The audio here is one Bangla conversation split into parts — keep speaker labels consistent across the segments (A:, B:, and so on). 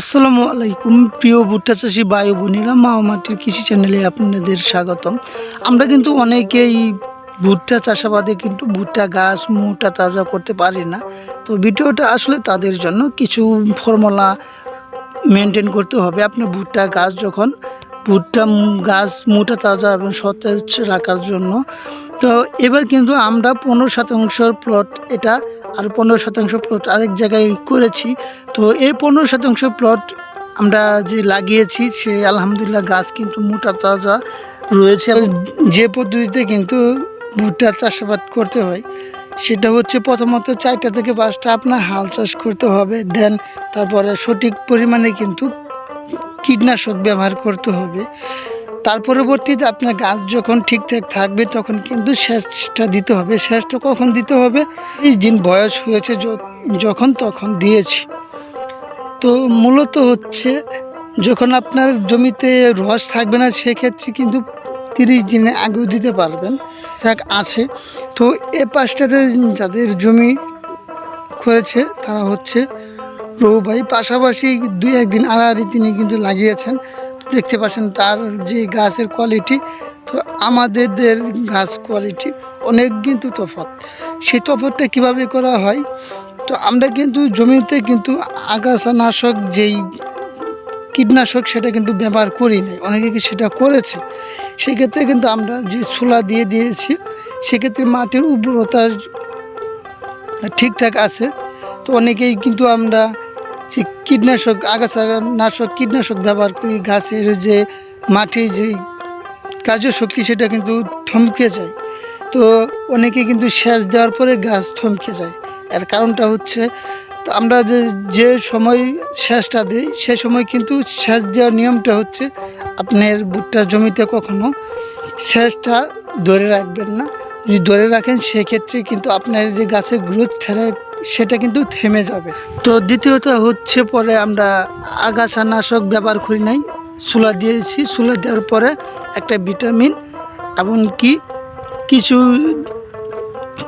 A: আসসালামু আলাইকুম, প্রিয় ভুট্টা চাষি বায়ু বোনেরা মা মাটির কৃষি চ্যানেলে আপনাদের স্বাগতম। আমরা কিন্তু অনেকেই ভুট্টা চাষাবাদে কিন্তু ভুট্টা গাছ মোটা তাজা করতে পারি না। তো ভিডিওটা আসলে তাদের জন্য কিছু ফর্মুলা মেনটেন করতে হবে। আপনার ভুট্টা গাছ যখন, ভুট্টা গাছ মোটা তাজা এবং সতেজ রাখার জন্য। তো এবার কিন্তু আমরা পনেরো শতাংশের প্লট এটা আর পনেরো শতাংশ প্লট আরেক জায়গায় করেছি। তো এই পনেরো শতাংশ প্লট আমরা যে লাগিয়েছি, সে আলহামদুলিল্লাহ গাছ কিন্তু মোটা তাজা রয়েছে। যে পদ্ধতিতে কিন্তু ভুট্টা চাষাবাদ করতে হয়, সেটা হচ্ছে প্রথমত চারটা থেকে পাঁচটা আপনার হাল চাষ করতে হবে। দেন তারপরে সঠিক পরিমাণে কিন্তু কীটনাশক ব্যবহার করতে হবে। তার পরবর্তীতে আপনার গাছ যখন ঠিকঠাক থাকবে, তখন কিন্তু সেচটা দিতে হবে। সেচটা কখন দিতে হবে? এই দিন বয়স হয়েছে যখন তখন দিয়েছি। তো মূলত হচ্ছে, যখন আপনার জমিতে রস থাকবে না, সেক্ষেত্রে কিন্তু তিরিশ দিনে আগেও দিতে পারবেন। ট্রাক আছে। তো এ পাশটাতে যাদের জমি করেছে, তারা হচ্ছে প্রভু ভাই পাশাপাশি দুই একদিন আড়াআড়ি তিনি কিন্তু লাগিয়েছেন। দেখতে পাচ্ছেন তার যে গাছের কোয়ালিটি তো আমাদের গাছ কোয়ালিটি অনেক কিন্তু তফাৎ। সেই তফাৎটা কীভাবে করা হয়? তো আমরা কিন্তু জমিতে কিন্তু আগাছানাশক যেই কীটনাশক সেটা কিন্তু ব্যবহার করি নাই, অনেকে কি সেটা করেছে? সেক্ষেত্রে কিন্তু আমরা যে ছোলা দিয়ে দিয়েছি, সেক্ষেত্রে মাটির উর্বরতা ঠিকঠাক আছে। তো অনেকেই কিন্তু আমরা যে কীটনাশক আগাছা নাশক কীটনাশক ব্যবহার করি গাছের যে মাটি যে কার্যশক্তি সেটা কিন্তু থমকে যায়। তো অনেকে কিন্তু সেচ দেওয়ার পরে গাছ থমকে যায়। এর কারণটা হচ্ছে, তো আমরা যে যে সময় সেচটা দিই, সে সময় কিন্তু সেচ দেওয়ার নিয়মটা হচ্ছে, আপনার ভুট্টার জমিতে কখনো সেচটা ধরে রাখবেন না। যদি ধরে রাখেন, সেক্ষেত্রে কিন্তু আপনার যে গাছের গ্রোথ ছেড়ে সেটা কিন্তু থেমে যাবে। তো দ্বিতীয়ত হচ্ছে পরে আমরা আগাছা নাশক ব্যবহার করি নাই। সুলা দিয়েছি, সুলা দেওয়ার পরে একটা ভিটামিন এমনকি কিছু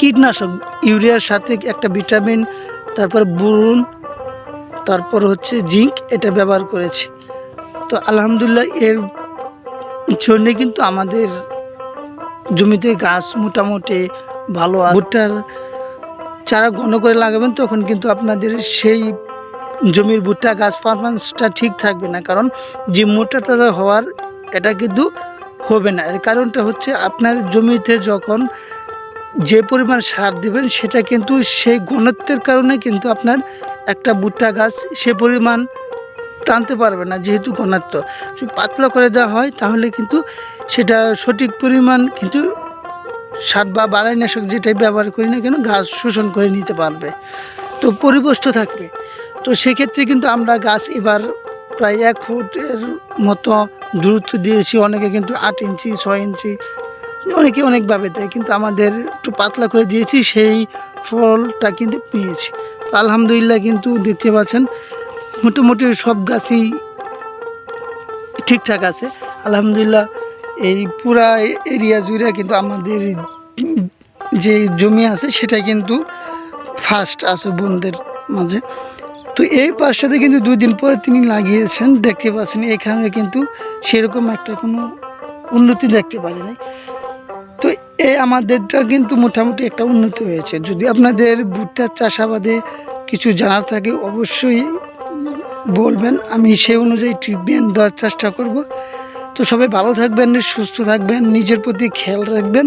A: কীটনাশক, ইউরিয়ার সাথে একটা ভিটামিন, তারপর বুরুন, তারপর হচ্ছে জিঙ্ক এটা ব্যবহার করেছি। তো আলহামদুলিল্লাহ এর জন্যে কিন্তু আমাদের জমিতে গাছ মোটামুটি ভালো। ভুট্টার চারা ঘন করে লাগাবেন, তখন কিন্তু আপনাদের সেই জমির ভুট্টা, গাছ পারফরমেন্সটা ঠিক থাকবে না। কারণ যে মোটা তাজা হওয়ার এটা কিন্তু হবে না। এর কারণটা হচ্ছে আপনার জমিতে যখন যে পরিমাণ সার দেবেন, সেটা কিন্তু সেই ঘনত্বের কারণে কিন্তু আপনার একটা ভুট্টা গাছ সে পরিমাণ টানতে পারবে না, যেহেতু ঘনত্ব। পাতলা করে দেওয়া হয়, তাহলে কিন্তু সেটা সঠিক পরিমাণ কিন্তু সার বা বালাইনাশক যেটাই ব্যবহার করি না কেন, গাছ শোষণ করে নিতে পারবে। তো পরিপুষ্ট থাকবে। তো সেক্ষেত্রে কিন্তু আমরা গাছ এবার প্রায় এক ফুটের মতো দূরত্ব দিয়েছি। অনেকে কিন্তু আট ইঞ্চি, ছয় ইঞ্চি, অনেকে অনেকভাবে দেয়। কিন্তু আমাদের একটু পাতলা করে দিয়েছি, সেই ফলটা কিন্তু পেয়েছি। আলহামদুলিল্লাহ কিন্তু দেখতে পাচ্ছেন, মোটামুটি সব গাছই ঠিকঠাক আছে। আলহামদুলিল্লাহ এই পুরা এরিয়া জুড়ে কিন্তু আমাদের যে জমি আছে সেটা কিন্তু ফার্স্ট আছে বোনদের মাঝে। তো এই পাশটাতে কিন্তু দুই দিন পরে তিনি লাগিয়েছেন, দেখতে পাচ্ছেন এখানে কিন্তু সেরকম একটা কোনো উন্নতি দেখতে পারি নাই। তো এই আমাদেরটা কিন্তু মোটামুটি একটা উন্নতি হয়েছে। যদি আপনাদের ভুট্টার চাষাবাদে কিছু জানার থাকে অবশ্যই বলবেন। আমি সেই অনুযায়ী ট্রিটমেন্ট দেওয়ার চেষ্টা করব। তো সবাই ভালো থাকবেন, সুস্থ থাকবেন, নিজের প্রতি খেয়াল রাখবেন।